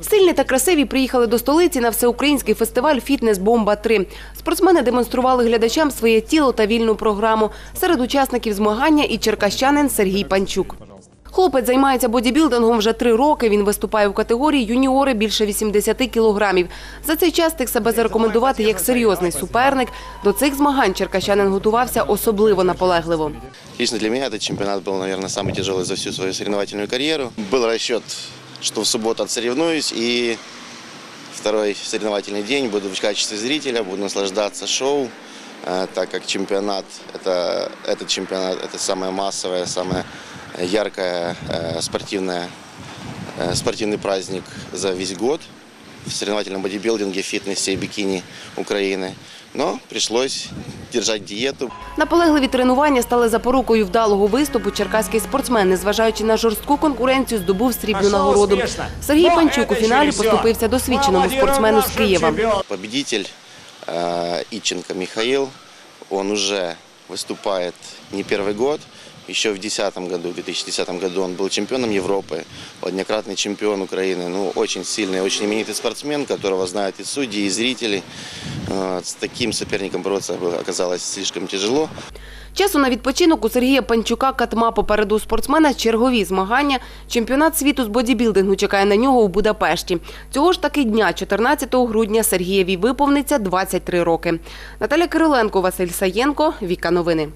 Сильні та красиві приїхали до столиці на всеукраїнський фестиваль Фітнес Бомба 3 Спортсмени демонстрували глядачам своє тіло та вільну програму. Серед учасників змагання і черкащанин Сергій Панчук. Хлопець займається бодібілдингом вже три роки. Він виступає в категорії юніори більше 80 кілограмів. За цей час встиг себе зарекомендувати як серйозний суперник. До цих змагань черкащанин готувався особливо наполегливо. Лично для меня этот чемпионат был, наверное, самый тяжелый за всю свою соревновательную карьеру. Был расчет, что в субботу отсоревнуюсь и второй соревновательный день буду в качестве зрителя, буду наслаждаться шоу, э, так как чемпионат, это, этот чемпионат, это самое массовое, самое яркое э, спортивное, э, спортивный праздник за весь год в соревновательном бодибилдинге, фитнесе и бикини Украины. Но пришлось держать диету, Наполегливі тренування стали запорукою вдалого виступу. Черкаський спортсмен, незважаючи на жорстку конкуренцію, здобув срібну Пошел нагороду. успешно. Сергій Но Панчук это у еще фіналі не всё. поступився досвідченому Аплодируем спортсмену з нашим Києва. чемпионам. Победитель э, Иченко Михаил, он уже выступает не первый год. Еще в 2010 году, в 2010 году он был чемпионом Европы, однократный чемпион Украины. Ну, очень сильный, очень именитый спортсмен, которого знают и судьи, и зрители. Вот, С таким соперником бороться было- оказалось слишком тяжело. Часу на відпочинок у Сергія Панчука катма попереду у спортсмена чергові змагання. Чемпіонат світу з бодібілдингу чекає на нього у Будапешті. Цього ж таки дня, 14 грудня, Сергієві виповниться 23 роки. Наталя Кириленко, Василь Саєнко, Віка Новини.